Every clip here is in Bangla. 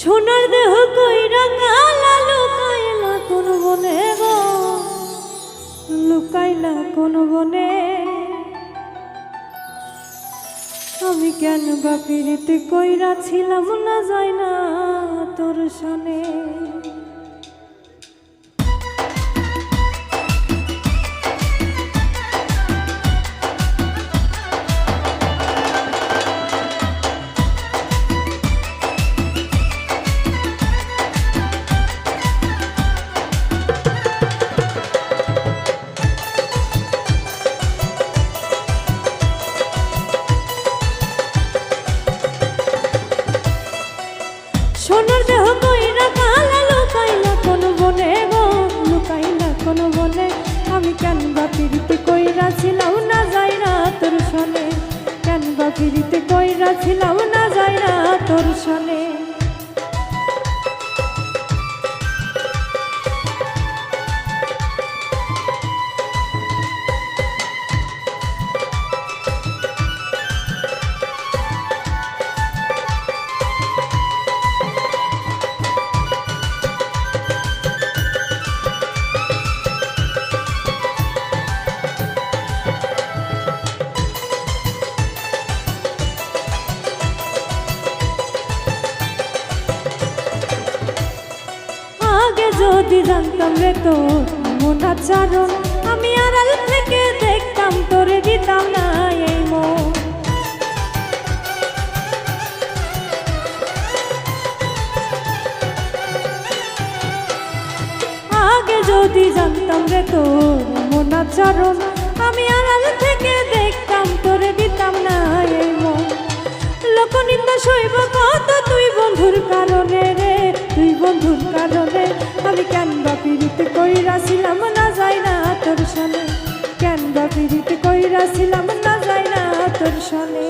সোনার দেহ কইরা কালা লুকাইলা কোন বনে গো? লুকাইলা কোন বনে? আমি কেন বা পিড়িতে কইরা ছিলাম না যায় না তোর সনে? পিড়িতে কইরা ছিলাম না যায় না তোর সনে। যদি জানতাম রে তো মনাচারণ আমি আড়াল থেকে দেখতাম, তোরে দিতাম না এই মন। আগে যদি জানতাম রে তোর মনাচারণ আমি আড়াল থেকে দেখতাম, তোরে দিতাম না এই মন। লোকনিন্দা সইব কত তুই বন্ধুর কারণে রে, তুই বন্ধুর কারণে কইরাছিলাম না যাই না তোর সনে।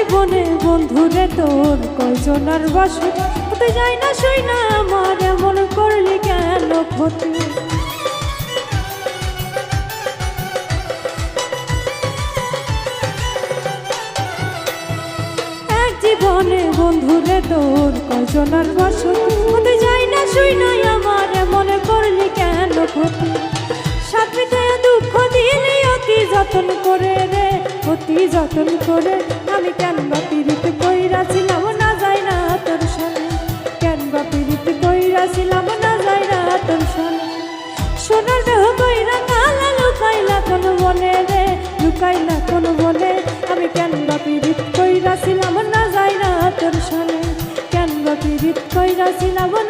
জীবনে বন্ধুরে তোর, কয়জনার বাসে হতে যাই না সই না আমার, এমন করলি কেন ক্ষতি? জীবনে বন্ধুরে তোর, কয়জনার বাসে হতে যাই না সই না আমার অতি যতন করে, আমি কেন বা পীড়িত কইরা ছিলাম? না যাই না তোর সনে কেন বা পীড়িত কইরা ছিলাম? না যাই না তোর সনে সোনার দেহ কইরা কালা লুকাইলা কোন বনে রে, লুকাইলা কোন বনে। আমি কেন বা পীড়িত কইরা ছিলাম? না যাই না তোর সনে কেন বা পীড়িত কইরা ছিলাম? না